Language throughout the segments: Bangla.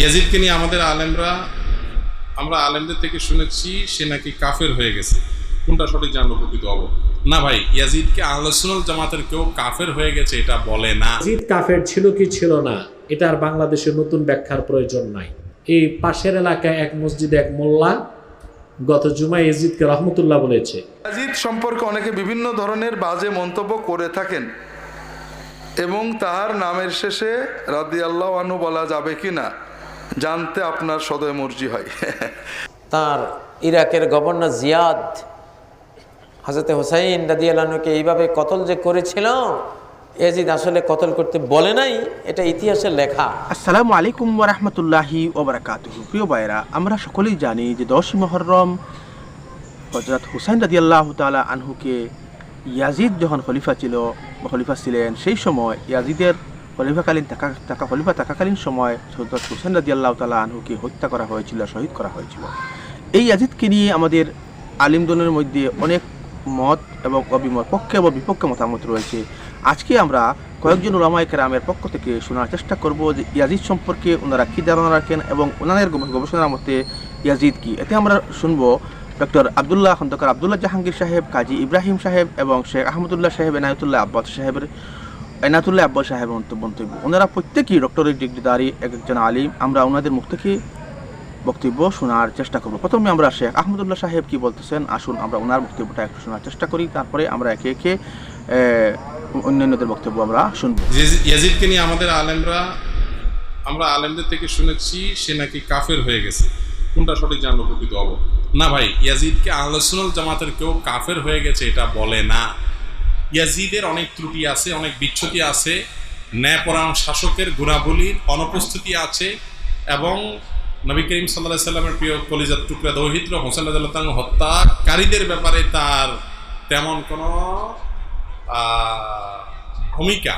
ইয়াজিদকে নিয়ে আমাদের আলেমরা আমরা আলেমদের থেকে শুনেছি সে নাকি কাফের হয়ে গেছে। কোনটা সঠিক জানলো প্রকৃত হব? না ভাই ইয়াজিদকে আলোচনাল জামাতের কেউ কাফের হয়ে গেছে এটা বলে না। ইয়াজিদ কাফের ছিল কি ছিল না এটা আর বাংলাদেশে নতুন ব্যাখ্যার প্রয়োজন নাই। এই পাশের এলাকায় এক মসজিদে এক মোল্লা গত জুমায় ইয়াজিদকে রহমতুল্লাহ বলেছে। ইয়াজিদ সম্পর্কে অনেকে বিভিন্ন ধরনের বাজে মন্তব্য করে থাকেন। এবং তাহার নামের শেষে রাদি আল্লাহ আনু বলা যাবে কি না জানতে আপনার সদয় মর্জি হয়। তার ইরাকের গভর্নর জিয়াদ হাজরতে হোসাইন আল্লাহকে এইভাবে কতল যে করেছিল এজিদ আসলে কতল করতে বলে নাই এটা ইতিহাসের লেখা। আসসালামু আলাইকুম ওরহমতুল্লাহি ওবরাকাতুহু প্রিয় ভাইরা আমরা সকলেই জানি যে দশই মহরম হজরত হুসাইন রাজি আল্লাহ তালা আনহুকে ইয়াজিদ যখন খলিফা ছিল খলিফা ছিলেন, সেই সময় ইয়াজিদের খলিফাকালীন থাকা থাকা, খলিফা থাকাকালীন সময় হজরত হুসাইন রাজি আল্লাহ তালা আনহুকে হত্যা করা হয়েছিল, শহীদ করা হয়েছিল। এই ইয়াজিদকে নিয়ে আমাদের আলিমদনের মধ্যে অনেক মত এবং অভিমত, পক্ষে এবং বিপক্ষে মতামত রয়েছে। আজকে আমরা কয়েকজন ওলামায় কেরামের পক্ষ থেকে শোনার চেষ্টা করব যে ইয়াজিদ সম্পর্কে ওনারা কী ধারণা রাখেন এবং ওনাদের গবেষণার মতে ইয়াজিদ কি। এতে আমরা শুনব ডক্টর আবদুল্লাহ খন্দকার আবদুল্লাহ জাহাঙ্গীর সাহেব, কাজী ইব্রাহিম সাহেব এবং শেখ আহমদুল্লাহ সাহেব, এনায়তুল্লাহ আব্বাস সাহেবের এনায়তুল্লাহ আব্বাস সাহেবের মন্তব্য ওনারা প্রত্যেকেই ডক্টরেট ডিগ্রিদারি এক একজন আলিম। আমরা ওনাদের মুখ থেকে বক্তব্য শোনার চেষ্টা করব। প্রথমে আমরা শেখ আহমদুল্লাহ সাহেব কি বলতেছেন? আসুন আমরা ওনার বক্তব্যটা একটু শোনার চেষ্টা করি। তারপরে আমরা একে একে অন্যান্যদের বক্তব্য আমরা শুনব। ইয়াজিদকে নিয়ে আমাদের আলেমরা আমরা আলেমদের থেকে শুনেছি, সে নাকি কাফের হয়ে গেছে। কোনটা সঠিক জানলো প্রকৃত হব না ভাই, ইয়াজিদকে আলোচনাল জামাতের কেউ কাফের হয়ে গেছে এটা বলে না। ইয়াজিদের অনেক ত্রুটি আছে, অনেক বিচ্ছুতি আছে ন্যায়পরাণ শাসকের গুণাবলীর অনুপস্থিতি আছে এবং নবী করিম সাল্লাহ সাল্লামের প্রিয় কলিজার টুকরা দৌহিত্র, হোসেন রাজু হত্যাকারীদের ব্যাপারে তার তেমন কোনো ভূমিকা,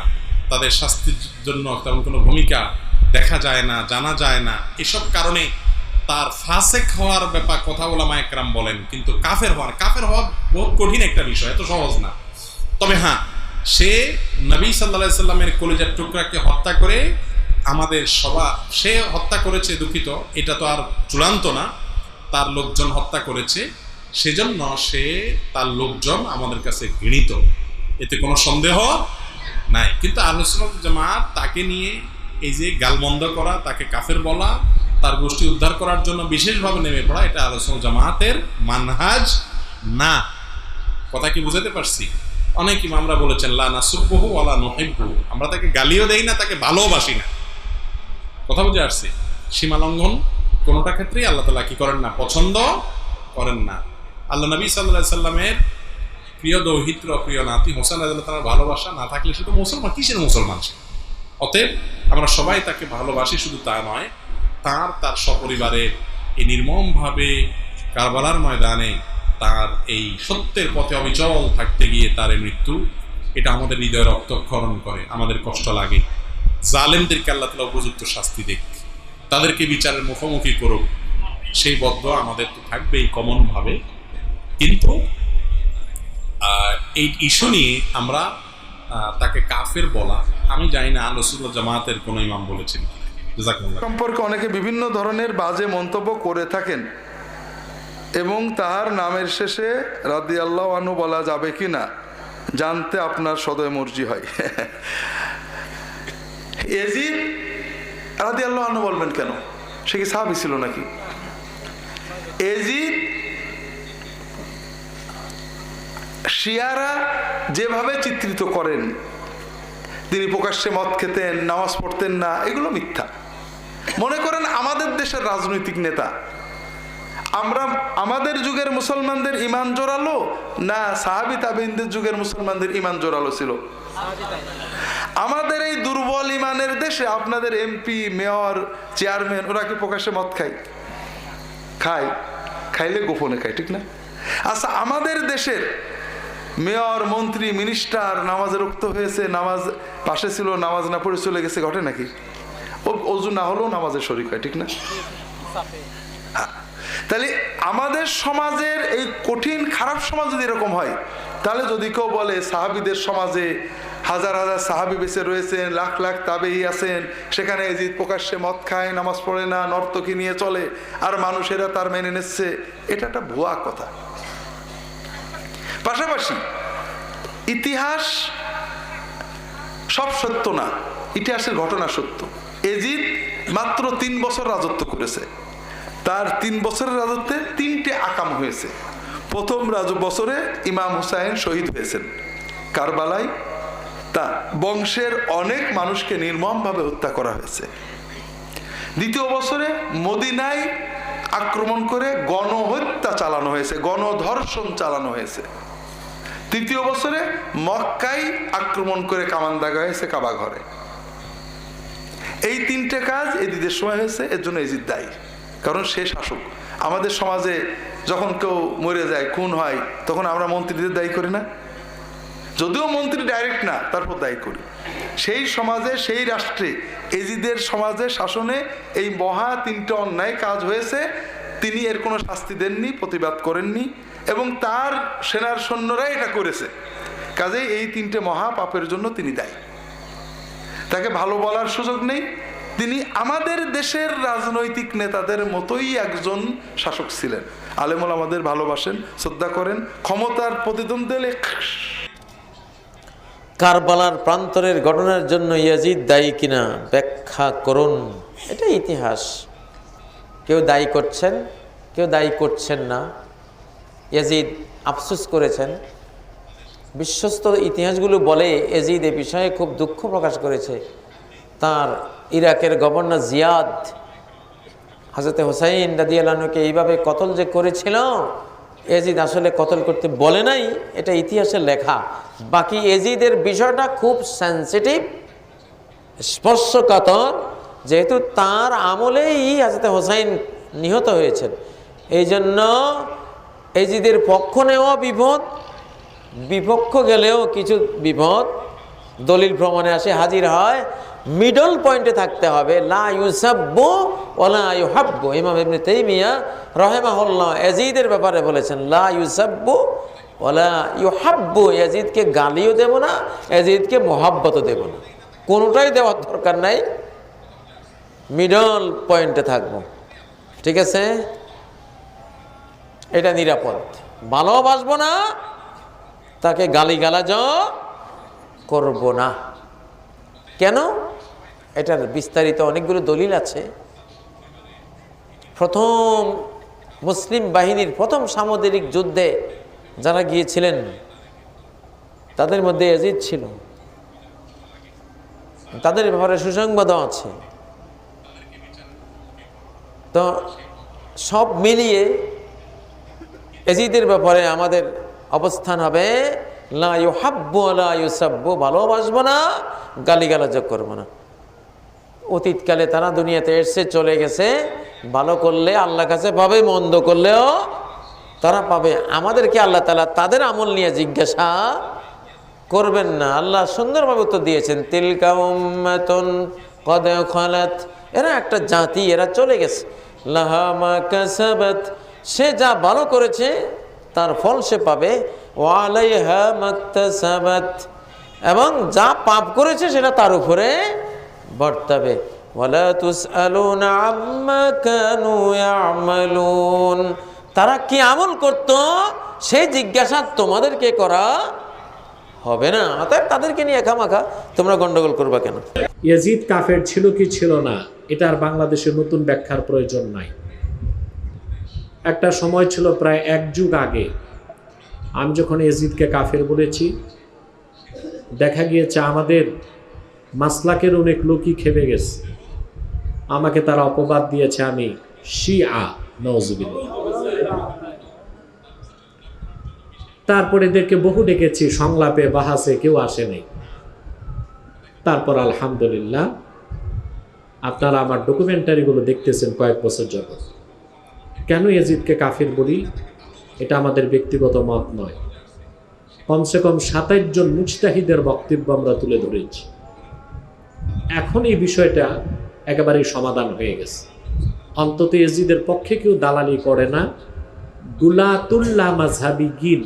তাদের শাস্তির জন্য তেমন কোনো ভূমিকা দেখা যায় না, জানা যায় না। এসব কারণে তার ফাসেক হওয়ার ব্যাপার কথা বলা মায়করাম বলেন, কিন্তু কাফের হওয়ার, কাফের হওয়া বহু কঠিন একটা বিষয়, এত সহজ না। তবে হ্যাঁ সে নবী সাল্লা সাল্লামের কলিজার টুকরাকে হত্যা করে আমাদের সভা সে হত্যা করেছে দুঃখিত, এটা তো আর চূড়ান্ত না, তার লোকজন হত্যা করেছে, সেজন্য সে তার লোকজন আমাদের কাছে ঘৃণিত। এতে কোনো সন্দেহ নাই। কিন্তু আলোচনা জামাত তাকে নিয়ে এই যে গালমন্দ করা, তাকে কাফের বলা তার গোষ্ঠী উদ্ধার করার জন্য বিশেষভাবে নেমে পড়া, এটা আলোচনা জামাতের মানহাজ না। কথা কি বুঝাতে পারছি? অনেক ইমামরা বলেছেন, লা নাসুব্বহু ওয়ালা নুহিব্বু। আমরা তাকে গালিও দেই না, তাকে ভালোবাসি না। কথা বুঝে আসছে? সীমা লঙ্ঘন কোনোটা ক্ষেত্রেই আল্লাহ তালা কি করেন না, পছন্দ করেন না। আল্লাহ নবী সাল্লাহ সাল্লামের প্রিয় দৌহিত্র, প্রিয় নাতি হোসেন আল্লাহ তালার ভালোবাসা না থাকলে শুধু মুসলমান, কিসের মুসলমান সে? অতএব আমরা সবাই তাকে ভালোবাসি, শুধু তা নয় তার তার সপরিবারে এই নির্মমভাবে কারবালার ময়দানে তার এই সত্যের পথে অবিচল থাকতে গিয়ে তার মৃত্যু, এটা আমাদের হৃদয় রক্তক্ষরণ করে, আমাদের কষ্ট লাগে। জালেমদেরকে আল্লাহ তালা উপযুক্ত শাস্তি দেখ। তাদেরকে বিচারের মুখোমুখি করুক। সেই বদ্ধ আমাদের তো থাকবেই কমনভাবে। কিন্তু এই ইস্যু নিয়ে আমরা তাকে কাফের বলা, আমি জানি না আলোচনা জামাতের কোনো ইমাম বলেছেন সম্পর্কে অনেকে বিভিন্ন ধরনের বাজে মন্তব্য করে থাকেন এবং তাহার নামের শেষে রাদি আল্লাহ আনু বলা যাবে কি না জানতে আপনার সদয় মর্জি হয়। এজিদ রাদি আল্লাহ আনু বলবেন কেন? সে কি সাহাবি ছিল নাকি? এজিদ শিয়ারা যেভাবে চিত্রিত করেন, তিনি প্রকাশ্যে মদ খেতেন, নামাজ পড়তেন না, এগুলো মিথ্যা। মনে করেন আমাদের দেশের রাজনৈতিক নেতা। আমরা, আমাদের যুগের মুসলমানদের ইমান জোরালো? না, সাহাবি তাবিনদের যুগের মুসলমানদের ইমান জোরালো ছিল? আমাদের এই দুর্বল ইমানের দেশে আপনাদের এমপি, মেয়র, চেয়ারম্যান, ওরা কি প্রকাশ্যে মদ খায়? খায়। খাইলে গোপনে খায়, ঠিক না? আচ্ছা আমাদের দেশের মেয়র, মন্ত্রী, মিনিস্টার, নামাজে রক্ত হয়েছে, নামাজ পাশে ছিল, নামাজ না পড়ে চলে গেছে, ঘটে নাকি? ও অজু না হলেও নামাজের শরিক হয়, ঠিক না? হ্যাঁ। তাহলে আমাদের সমাজের এই কঠিন, খারাপ সমাজ যদি এরকম হয়, তাহলে যদি কেউ বলে সাহাবিদের সমাজে হাজার হাজার সাহাবি বেঁচে রয়েছেন, লাখ লাখ তাবেই আছেন, সেখানে এজিদ প্রকাশ্যে মদ খায়, নামাজ পড়ে না, নর্তকী নিয়ে চলে, আর মানুষেরা তার মেনে নিচ্ছে, এটা একটা ভুয়া কথা। পাশাপাশি ইতিহাস সব সত্য না, ইতিহাসের ঘটনা সত্য। এজিদ মাত্র তিন বছর রাজত্ব করেছে। তার তিন বছরের রাজত্বে তিনটে আকাম হয়েছে। প্রথম রাজ বছরে ইমাম হুসাইন শহীদ হয়েছেন। কারবালায় তা বংশের অনেক মানুষকে নির্মমভাবে হত্যা করা হয়েছে। দ্বিতীয় বছরে মদিনায় আক্রমণ করে গণহত্যা চালানো হয়েছে, গণধর্ষণ চালানো হয়েছে। তৃতীয় বছরে মক্কাই আক্রমণ করে কামান দাগা হয়েছে কাবা ঘরে এই তিনটে কাজ এদিদের সময় হয়েছে, এর জন্য এজিদ দায়ী। কারণ সে শাসক। আমাদের সমাজে যখন কেউ মরে যায়, খুন হয়, তখন আমরা মন্ত্রীদের দায়ী করি না। যদিও মন্ত্রী ডাইরেক্ট না, তারপর দায়ী করি। সেই সমাজে, সেই রাষ্ট্রে, এজিদের সমাজে, শাসনে এই মহা তিনটে অন্যায় কাজ হয়েছে। তিনি এর কোনো শাস্তি দেননি, প্রতিবাদ করেননি, এবং তার সেনার সৈন্যরাই এটা করেছে। কাজেই এই তিনটে মহা পাপের জন্য তিনি দায়ী। তাকে ভালো বলার সুযোগ নেই। তিনি আমাদের দেশের রাজনৈতিক নেতাদের মতোই একজন শাসক ছিলেন। আলেমুল আমাদের ভালোবাসেন, শ্রদ্ধা করেন, ক্ষমতার প্রতিদ্বন্দ্বে কারবালার প্রান্তরের ঘটনার জন্য ইয়াজিদ দায়ী কিনা ব্যাখ্যা করুন। এটা ইতিহাস। কেউ দায়ী করছেন, কেউ দায়ী করছেন না। ইয়াজিদ আফসুস করেছেন বিশ্বস্ত ইতিহাসগুলো বলে এজিদ এ বিষয়ে খুব দুঃখ প্রকাশ করেছে। তার ইরাকের গভর্নর জিয়াদ হাজরতে হোসাইন দাদিয়ালানুকে এইভাবে কতল যে করেছিল, এজিদ আসলে কতল করতে বলে নাই, এটা ইতিহাসের লেখা। বাকি এজিদের বিষয়টা খুব সেন্সিটিভ স্পর্শকাতর, যেহেতু তার আমলেই হাজরতে হোসাইন নিহত হয়েছেন। এই জন্য এজিদের পক্ষ নেওয়া বিপদ বিপক্ষ গেলেও কিছু বিপদ, দলিল ভ্রমণে আসে, হাজির হয় মিডল পয়েন্টে থাকতে হবে। লা ইউসাব্বু ওলা ইউহাব্বু। ইমাম ইবনে তাইমিয়া রহেমাহুল্লাহ এজিদের ব্যাপারে বলেছেন, লা ইউসাব্বু ওলা ইউহাব্বু। এজিদকে গালিও দেব না এজিদকে মোহাব্বতও দেব না। কোনোটাই দেওয়ার দরকার নাই। মিডল পয়েন্টে থাকব। ঠিক আছে? এটা নিরাপদ। ভালোবাসবো না তাকে গালিগালাজ করব না। কেন? এটার বিস্তারিত অনেকগুলো দলিল আছে। প্রথম মুসলিম বাহিনীর প্রথম সামুদ্রিক যুদ্ধে যারা গিয়েছিলেন, তাদের মধ্যে এজিদ ছিল। তাদের ব্যাপারে সুসংবাদও আছে। তো সব মিলিয়ে এজিদের ব্যাপারে আমাদের অবস্থান হবে, লা ইউহাব্বু লা ইউসাব্বু, ভালোবাসবো না, গালিগালাজ করব না। অতীতকালে তারা দুনিয়াতে এসছে চলে গেছে, ভালো করলে আল্লাহ কাছে পাবে, মন্দ করলেও তারা পাবে। আমাদেরকে আল্লাহ তালা তাদের আমল নিয়ে জিজ্ঞাসা করবেন না। আল্লাহ সুন্দরভাবে উত্তর দিয়েছেন, তিলকা খালাত। এরা একটা জাতি, এরা চলে গেছে। লাহা মা কাসাবাত। সে যা ভালো করেছে তার ফল সে পাবে। এবং যা পাপ করেছে সেটা তার উপরে বর্তাবে। তারা কি আমল করত? সেই জিজ্ঞাসা তোমাদেরকে করা হবে না। অতএব তাদেরকে নিয়ে একামাখা তোমরা গন্ডগোল করবা কেন? ইয়াজিদ কাফের ছিল কি ছিল না? এটা আর বাংলাদেশের নতুন ব্যাখ্যার প্রয়োজন নাই। একটা সময় ছিল প্রায় এক যুগ আগে। আমি যখন এজিদকে কাফের বলেছি, দেখা গিয়েছে আমাদের মাসলাকের অনেক লোকই খেপে গেছে। আমাকে তারা অপবাদ দিয়েছে, আমি শি আ নজুবিল্লাহ তারপর এদেরকে বহু ডেকেছি, সংলাপে বাহাসে কেউ আসেনি তারপর আলহামদুলিল্লাহ, আপনারা আমার ডকুমেন্টারিগুলো দেখতেছেন কয়েক বছর যাবত কেন এজিদকে কাফির বলি? এটা আমাদের ব্যক্তিগত মত নয়। কমসে কম সাতাইশ জন মুজতাহিদের বক্তব্য আমরা তুলে ধরেছি। এখন এই বিষয়টা একেবারেই সমাধান হয়ে গেছে। অন্তত এজিদের পক্ষে কেউ দালালি করে না। দুলাতুল্লাহ মাঝহাবি গিন,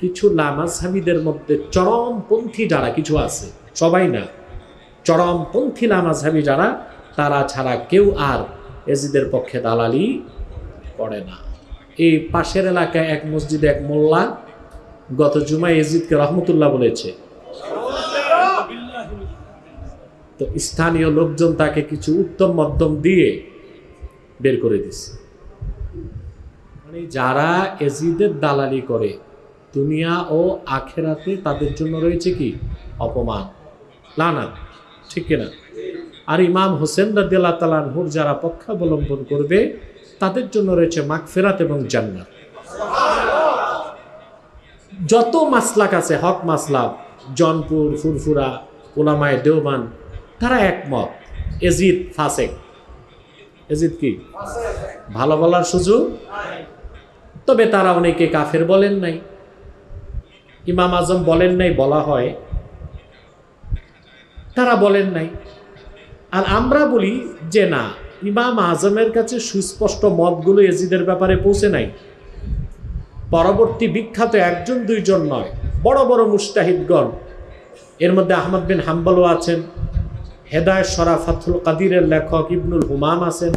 কিছু লামাজহাবিদের মধ্যে চরমপন্থী যারা, কিছু আছে, সবাই না, চরমপন্থী লামাজহাবি যারা, তারা ছাড়া কেউ আর এজিদের পক্ষে দালালি করে না। এই পাশের এলাকায় এক মসজিদে এক মোল্লা গত জুমায় এজিদকে রহমতুল্লাহ বলেছে। তো স্থানীয় লোকজন তাকে কিছু উত্তম মধ্যম দিয়ে বের করে দিছে মানে যারা এজিদের দালালি করে, দুনিয়া ও আখেরাতে তাদের জন্য রয়েছে কি? অপমান, লানাত, ঠিক কিনা? আর ইমাম হোসেন রাদিয়াল্লাহ তালানহুর যারা পক্ষাবলম্বন করবে তাদের জন্য রয়েছে মাগফিরাত এবং জান্নাত। যত মাসলাক আছে, হক মাসলাক, জনপুর, ফুরফুরা, ওলামায় দেওবান তারা একমত। এজিদ ফাসেক। এজিদ কি? ভালো বলার সুযোগ? তবে তারা অনেকে কাফের বলেন নাই। ইমাম আজম বলেন নাই, বলা হয়। তারা বলেন নাই। আর আমরা বলি যে না ইমাম আজমের কাছে সুস্পষ্ট মতগুলো এজিদের ব্যাপারে পৌঁছে নাই। পরবর্তী বিখ্যাত একজন, দুইজন নয়, বড় বড় মুস্তাহিদগণ। এর মধ্যে আহমদ বিন হাম্বলও আছেন হেদায় শরাফাতুল কাদিরের লেখক ইবনুল হুমাম আছেন।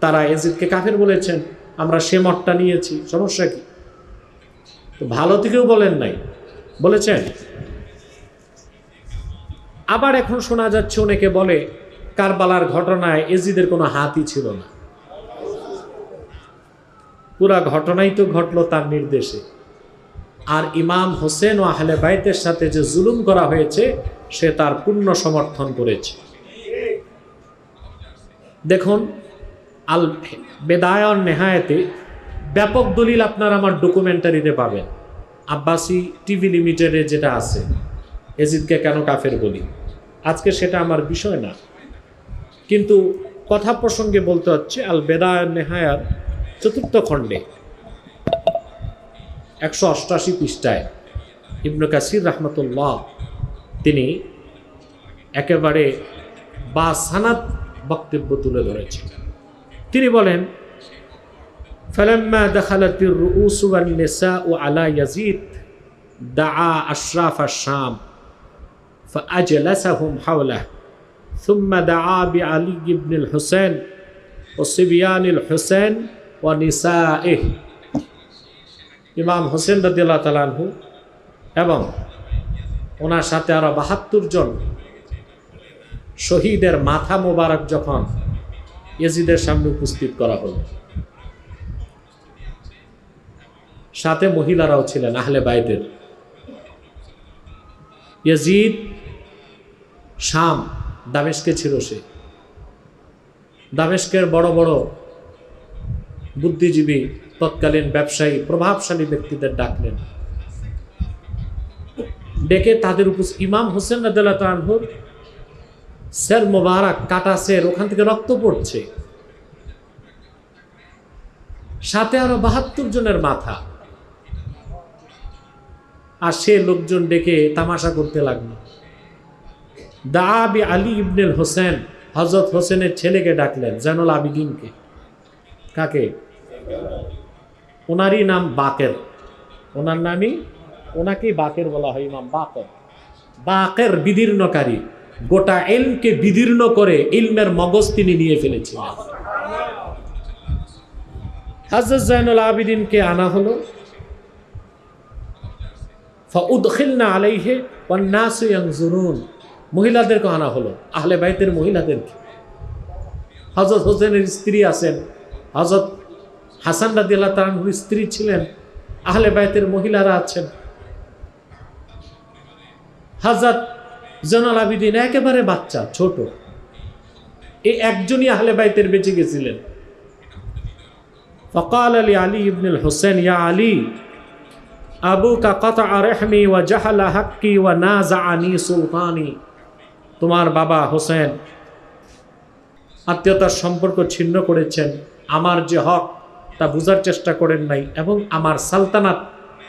তারা এজিদকে কাফের বলেছেন, আমরা সে মতটা নিয়েছি, সমস্যা কি? তো ভালো থেকেও বলেন নাই। বলেছেন? আবার এখন শোনা যাচ্ছে, অনেকে বলে কারবালার ঘটনায় এজিদের কোনো হাতই ছিল না। পুরা ঘটনাই তো ঘটলো তার নির্দেশে। আর ইমাম হোসেন ও আহলে বাইতের সাথে যে জুলুম করা হয়েছে, সে তার পূর্ণ সমর্থন করেছে। দেখুন, আল বেদায়ন নেহায়েতে ব্যাপক দলিল আপনার আমার ডকুমেন্টারিতে পাবেন। আব্বাসি টিভি লিমিটেডে যেটা আছে, এজিদকে কেন কাফের বলি? আজকে সেটা আমার বিষয় না। কিন্তু কথা প্রসঙ্গে বলতে হচ্ছে আল বেদায়ন নেহায়ার চতুর্থ খণ্ডে একশো অষ্টাশি পৃষ্ঠায় ইবনু কাসির রহমতুল্লাহ তিনি একেবারে বা সানাত বক্তব্য তুলে ধরেছেন তিনি বলেন فلما دخلت الرؤوس والنساء على يزيد دعا أشراف الشام فأجلسهم حوله ثم دعا بعلي بن الحسين وصبيان الحسين ونسائه ইমাম হোসেন রদিল্লা তালানহু এবং ওনার সাথে আরো বাহাত্তর জন শহীদের মাথা মোবারক যখন ইয়েজিদের সামনে উপস্থিত করা হলো সাথে মহিলারাও ছিলেন আহলে বাইদের ইয়াজিদ শাম দামেশকে ছিল সে। দামেশকের বড় বড় বুদ্ধিজীবী, তৎকালীন ব্যবসায়ী, প্রভাবশালী ব্যক্তিদের ডাকলেন। ডেকে তাদের উপর ইমাম হোসেন রাদিয়াল্লাহু তাআলার স্যার মোবারক কাটা সের ওখান থেকে রক্ত পড়ছে। সাথে আরও বাহাত্তর জনের মাথা। আর সে লোকজন ডেকে তামাশা করতে লাগল। দাবি আলী ইবনুল হোসেন হজরত হোসেনের ছেলেকে ডাকলেন, জানুল আবিদিনকে। কাকে? ওনারই নাম বাকের। ওনার নামই ওনাকেই বাকের বলা হয়, ইমাম বাকের। বাকের বিদীর্ণকারী, গোটা এলমকে বিদীর্ণ করে ইলমের মগজ তিনি নিয়ে ফেলেছিলেন হাজরত জাইনুল আবিদিনকে আনা হলো। ফাউদখিলনা আলাইহে ওয়ান্নাসু ইয়ানজুরুন। মহিলাদেরকে আনা হলো, আহলে বাইতের মহিলাদেরকে। হজরত হোসেনের স্ত্রী আছেন হজরত হাসান রাদিয়াল্লাহ তাআলার স্ত্রী ছিলেন, আহলে বাইতের মহিলারা আছেন। হাজরত জনাল আবিদিন একেবারে বাচ্চা, ছোট। এই একজনই আহলে বাইতের বেঁচে গেছিলেন। ফকাল আলী আলী ইবনুল হোসেন ইয়া আলী, আবুকা কাতা রেহমি ওয়া জাহালা হাক্কি ওয়া নাজাআনি সুলতানি। তোমার বাবা হোসেন আত্মীয়তার সম্পর্ক ছিন্ন করেছেন। আমার যে হক, তা বোঝার চেষ্টা করেন নাই এবং আমার সালতানাত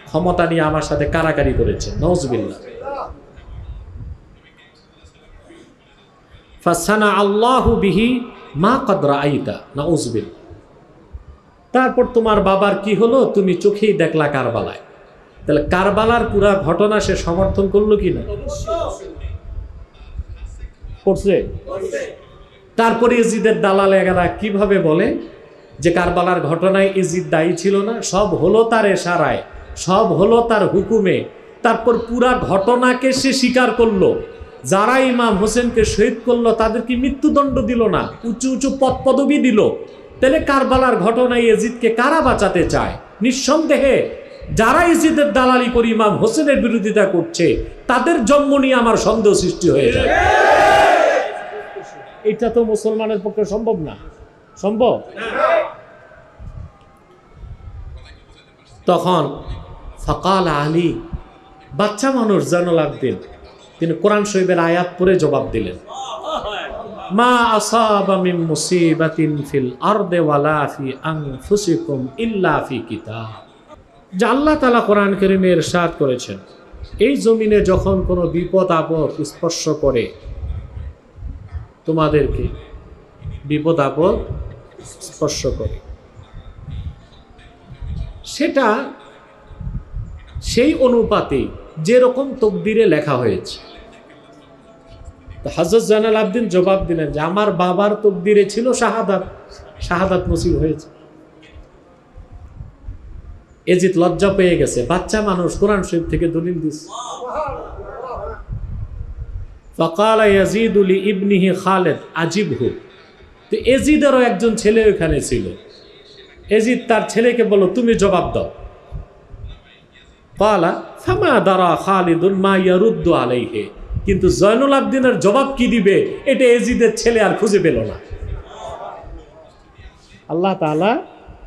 ক্ষমতা নিয়ে আমার সাথে কারাকারি করেছেন নজবিল্লা ফাসানা আল্লাহু বিহি মা কদরা আইতা তারপর তোমার বাবার কি হলো? তুমি চোখেই দেখলা কারবালায়। তাহলে কারবালার পুরা ঘটনা সে সমর্থন করল কি না? করছে তারপরে ইজিদের দালাল এগারা কীভাবে বলে যে কারবালার ঘটনায় ইজিদ দায়ী ছিল না? সব হলো তার এশারায় সব হলো তার হুকুমে। তারপর পুরা ঘটনাকে সে স্বীকার করল। যারা ইমাম হোসেনকে শহীদ করল তাদেরকে মৃত্যুদণ্ড দিল না? উঁচু উঁচু পদ পদবি দিল। তাহলে কারবালার ঘটনায় এজিদকে কারা বাঁচাতে চায়? নিঃসন্দেহে যারা ইজিদের দালালি করে ইমাম হোসেনের বিরোধিতা করছে তাদের জন্ম নিয়ে আমার সন্দেহ সৃষ্টি হয়ে যায়। এটা তো মুসলমানের পক্ষে সম্ভব না। সম্ভব? তখন ফকাল আলী, বাচ্চা মানুষ জানুল আবদিন তিনি কোরআন শরীফের আয়াত পড়ে জবাব দিলেন। মা আসাবা মুসিবাতিন ফিল আরদে ওয়ালা ফি আনফুসিকুম ইল্লা ফি কিতাব। যা আল্লাহ তাআলা কোরআন কারীমে ইরশাদ করেছেন, এই জমিনে যখন কোনো বিপদ আপদ স্পর্শ করে তোমাদেরকে বিপদ আপদ স্পর্শ করে। সেটা সেই অনুপাতে যেরকম তকদিরে লেখা হয়েছে। তো হজরত জানাল আবদিন জবাব দিলেন যে, আমার বাবার তকদিরে ছিল শাহাদাত শাহাদাত নসিব হয়েছে। এজিত লজ্জা পেয়ে গেছে। বাচ্চা মানুষ কোরআন শরীফ থেকে দলিল দিচ্ছে ফকাল ইয়াজিদুলি ইবনিহি খালেদ, আজিবহু। তো এজিদেরও একজন ছেলে ওখানে ছিল। এজিদ তার ছেলেকে বলো তুমি জবাব দাও। কালা, ফামা দারা খালিদুন মা ইয়ারুদ্দু আলাইহে। কিন্তু জয়নুল আবদিনের জবাব কি দিবে, এটা এজিদের ছেলে আর খুঁজে পেল না। আল্লাহ তাআলা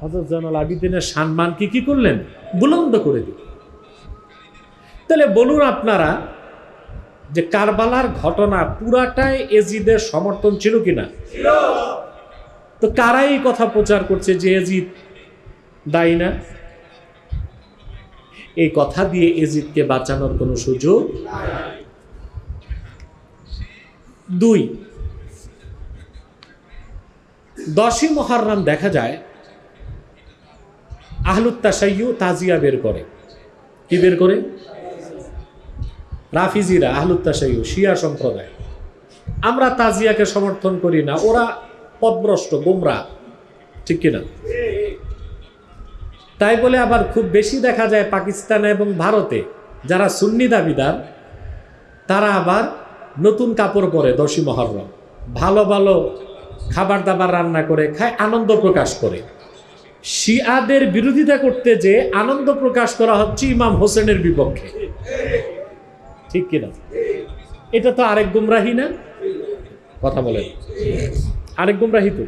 হযরত জয়নুল আবিদিনের সম্মান কি কি করলেন? বুলন্দ করে দিলেন তাহলে বলুন আপনারা যে কারবালার ঘটনা পুরাটাই এজিদের সমর্থন ছিল কিনা? তো কারাই কথা প্রচার করছে যে এজিদ দায়ী না? এই কথা দিয়ে এজিদকে বাঁচানোর কোনো সুযোগ দুই, দশই মহারাম দেখা যায় আহলুত্তাসাইয়ু তাজিয়া বের করে। কি বের করে? রাফিজিরা আহলুত্তাসাইয়ু শিয়া সম্প্রদায়। আমরা তাজিয়াকে সমর্থন করি না, ওরা পদভ্রষ্ট, গোমরা, ঠিক কিনা? তাই বলে আবার খুব বেশি দেখা যায় পাকিস্তানে এবং ভারতে, যারা সুন্নি দাবিদার, তারা আবার নতুন কাপড় পরে দশী মহরম। ভালো ভালো খাবার দাবার রান্না করে, খায়, আনন্দ প্রকাশ করে। শিয়াদের বিরোধিতা করতে যে আনন্দ প্রকাশ করা হচ্ছে ইমাম হোসেনের বিপক্ষে। ঠিক কিনা? এটা তো আরেক গুমরাহি না? কথা বলেন। আরেক গুমরাহি তো।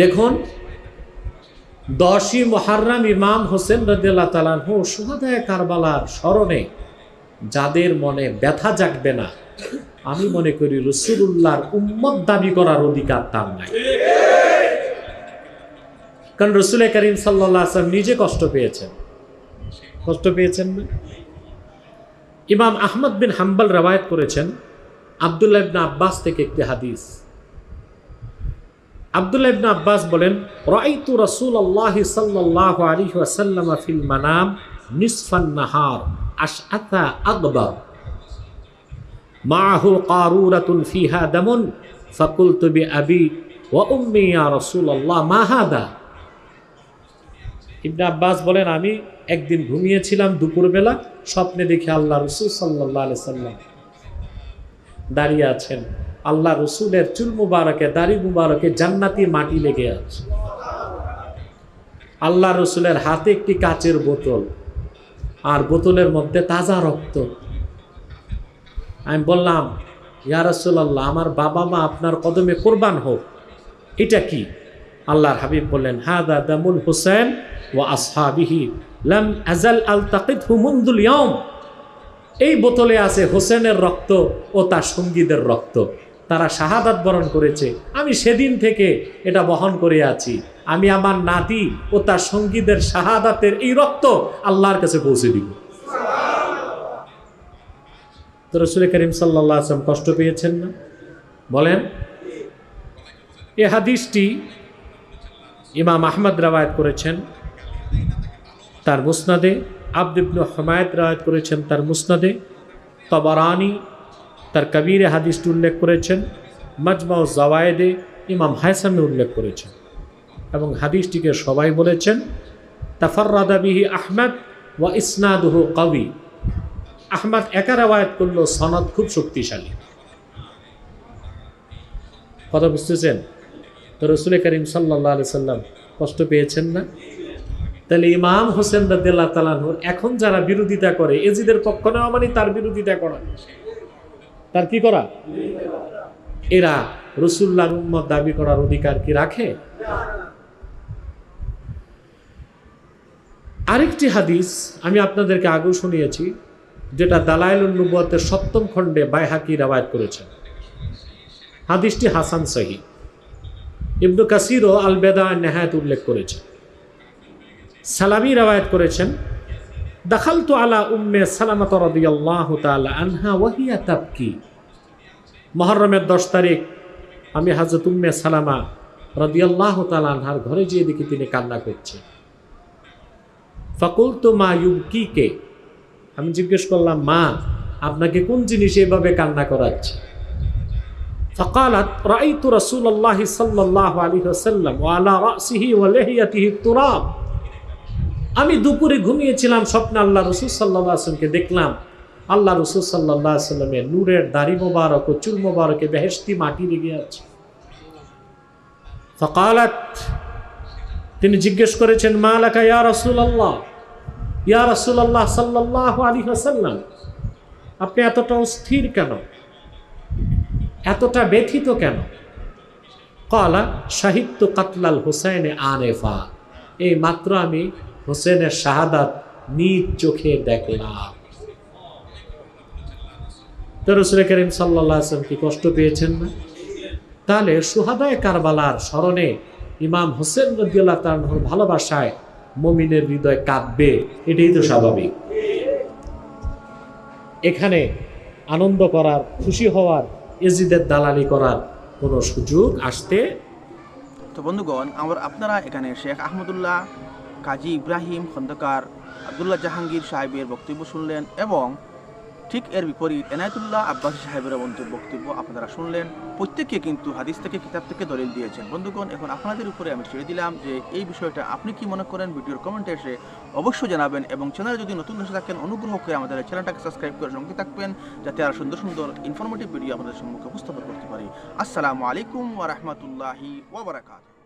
দেখুন, দশই মহারাম ইমাম হোসেন রদিয়াল্লাহ তালানহু সুহাদায় কারবালার স্মরণে যাদের মনে ব্যথা জাগবে না, আমি মনে করি রসুল্লাহর উম্মত দাবি করার অধিকার তার নাই। কারণ রসুল করিম আসলাম নিজে কষ্ট পেয়েছেন। কষ্ট পেয়েছেন না? ইমাম আহমদ বিন হাম্বাল রবায়ত করেছেন আবদুল্লাহ ইবনা আব্বাস থেকে একটি হাদিস। আবদুল্লাহ ইবনা আব্বাস বলেন রাইতু রাসূল আল্লাহ সাল্লাল্লাহু আলাইহি ওয়াসাল্লাম ফিল মানাম নিসফান নাহার আশআথা আকবার। মাহু কারুরাতুন ফিহা দামুন ফাকুলতু বিআবি ওয়া উম্মি ইয়া রাসূলুল্লাহ, মা হাদা? ইবনে আব্বাস বলেন, আমি একদিন ঘুমিয়েছিলাম দুপুরবেলা স্বপ্নে দেখে আল্লাহ রসুল সাল্লাহ সাল্লাম দাঁড়িয়ে আছেন। আল্লাহ রসুলের চুল মুবারকে, দাড়ি মুবারকে জান্নাতি মাটি লেগে আছে। আল্লাহ রসুলের হাতে একটি কাচের বোতল আর বোতলের মধ্যে তাজা রক্ত। আমি বললাম, ইয়া রসুল্লাহ আমার বাবা মা আপনার কদমে কোরবান হোক। এটা কি? আল্লাহর হাবিব বললেন, হাদা দামুল হোসেন ও আসহাবিহি। লাম আজাল আল তাকিদ হুমুন্দুল এই বোতলে আছে হোসেনের রক্ত ও তার সঙ্গীদের রক্ত। তারা শাহাদাত বরণ করেছে। আমি সেদিন থেকে এটা বহন করে আছি। আমি আমার নাতি ও তার সঙ্গীদের শাহাদাতের এই রক্ত আল্লাহর কাছে পৌঁছে দিব। তো করিম সাল্লাহ আসলাম কষ্ট পেয়েছেন না? বলেন। এ হাদিসটি ইমাম আহমদ রাবায়ত করেছেন। তার মুসনাদে। আবদিবনু হমায়ত রায়ত করেছেন তার মুসনাদে। তবারানি তার কবিরে হাদিসটি উল্লেখ করেছেন। মাজমাউ জাওয়ায়েদে ইমাম হায়সামি উল্লেখ করেছেন। এবং হাদিসটিকে সবাই বলেছেন, তাফাররাদা বিহি আহমদ ওয়া ইসনাদুহু কবি আহমদ একা রেওয়ায়ত করল সনদ খুব শক্তিশালী। কথা বুঝতেছেন? তো রসুল করিম সাল্লাহ আলি সাল্লাম কষ্ট পেয়েছেন না? তাহলে ইমাম হোসেন রাদিল্লাহ তালাহুর এখন যারা বিরোধিতা করে, এজিদের পক্ষ নেওয়া মানে তার বিরোধিতা করা। তার কি করা? এরা রসুল্লাহর উম্মত দাবি করার অধিকার কি রাখে? আরেকটি হাদিস আমি আপনাদেরকে আগেও শুনিয়েছি, যেটা দালাইলুল নবুয়তের সপ্তম খণ্ডে বাইহাকি রাবায়ত করেছেন হাদিসটি হাসান সহি ইবনু কাসিরও আল বেদা নেহায়ত উল্লেখ করেছেন সালামি রাবায়াত করেছেন দাখালতু আলা উম্মে সালামাত রাদিয়াল্লাহু তাআলা আনহা ওয়াহিয়া তাবকি মুহররমের 10 তারিখ আমি হযরত উম্মে সালামা রাদিয়াল্লাহু তাআলা আনহার ঘরে গিয়ে দেখি তিনি কান্না করছেন ফাকুলতু মা ইউবকিকে আমি জিজ্ঞেস করলাম মা আপনাকে কোন জিনিস এভাবে কান্না করাচ্ছে فقالت رأيت رسول الله صلى الله عليه وسلم وعلى رأسه ولحيته التراب আমি দুপুরে ঘুমিয়েছিলাম, স্বপ্নে আল্লাহ রসুল সাল্লাহ আসলামকে দেখলাম। আল্লাহ রসুল সাল্লাহ সাল্লামের নূরের দাড়ি মোবারক ও চুল মোবারকে বেহেস্তি মাটি লেগে আছে। ফকালাত, তিনি জিজ্ঞেস করেছেন, মা লেখা ইয়া রসুল আল্লাহ ইয়া রসুল আল্লাহ সাল্লাহ আলী হাসাল্লাম আপনি এতটা অস্থির কেন? এতটা ব্যথিত কেন? কলা সাহিত্য কাতলাল হোসেনে আনেফা, এই মাত্র আমি হোসেনের শাহাদাত নিজ চোখে দেখলাম। করিম কি কষ্ট পেয়েছেন না? তাহলে সুহাদায় কারবালার স্মরণে ইমাম হোসেন রদিয়াল্লাহ তার ভালোবাসায় মমিনের হৃদয় এটাই তো স্বাভাবিক। এখানে আনন্দ করার, খুশি হওয়ার, এজিদের দালালি করার কোনো সুযোগ আসতে তো বন্ধুগণ, আমার আপনারা এখানে শেখ আহমদুল্লাহ কাজী ইব্রাহিম খন্দকার আবদুল্লাহ জাহাঙ্গীর সাহেবের বক্তব্য শুনলেন এবং ঠিক এর বিপরীত এনায়তুল্লাহ আব্বাসী সাহেবের বক্তব্য আপনারা শুনলেন। প্রত্যেকে কিন্তু হাদিস থেকে, কিতাব থেকে দলিল দিয়েছেন। বন্ধুগণ, এখন আপনাদের উপরে আমি ছেড়ে দিলাম যে এই বিষয়টা আপনি কি মনে করেন? ভিডিওর কমেন্টে এসে অবশ্যই জানাবেন এবং চ্যানেলে যদি নতুন এসে থাকেন, অনুগ্রহ করে আমাদের চ্যানেলটাকে সাবস্ক্রাইব করে সঙ্গে থাকবেন যাতে আর সুন্দর সুন্দর ইনফরমেটিভ ভিডিও আপনাদের সম্মুখে উপস্থাপন করতে পারি। আসসালামু আলাইকুম ওয়া রাহমাতুল্লাহি ওয়া বারাকাতুহু।